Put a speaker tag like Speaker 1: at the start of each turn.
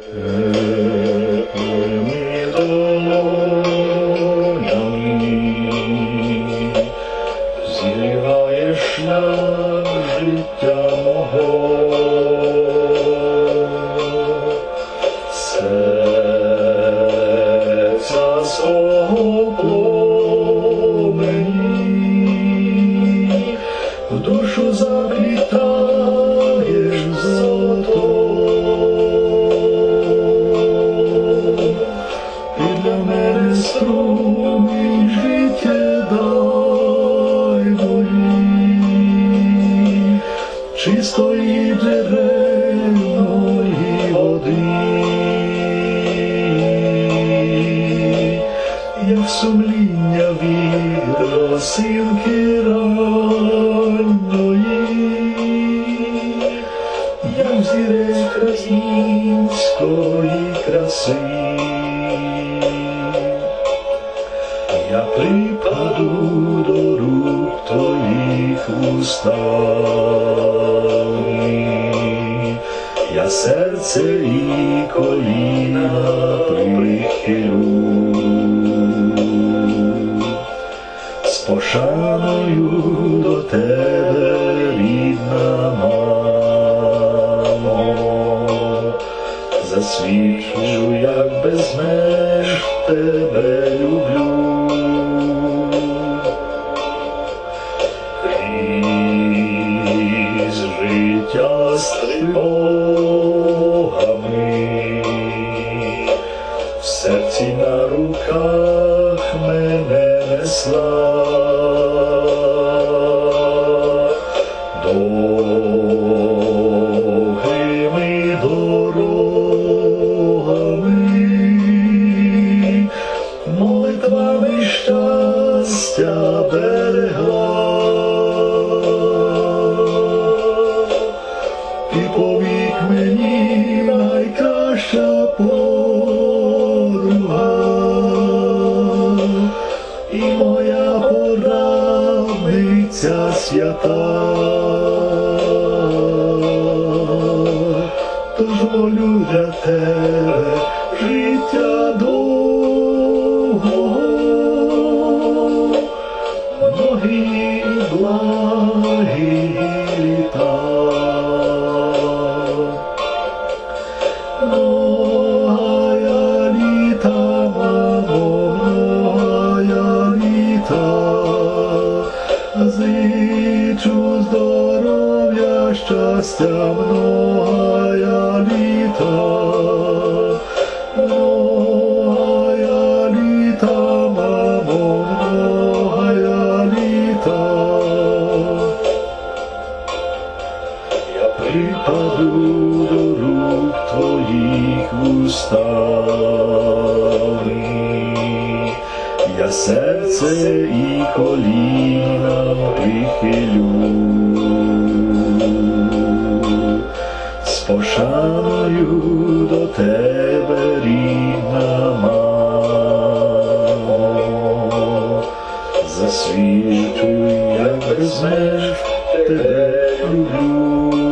Speaker 1: Amen. Чистої джерельної води, як сумління від росинки ранньої, як зірець української краси. Я припаду до рук твоїх устами, я серце і коліна прихилю, з пошаною до тебе, рідна мамо, засвідчу, як без меж тебе люблю. Мене. Довгими дорогами, молитвами щастя берегла. Ти порадниця свята. Щастя, многая літа, многая літа, мамо, многая літа. Я припаду до рук твоїх устами, я серце і коліна прихилю, пошаною до тебе рідна мамо, засвітуй, як безмеж тебе люблю.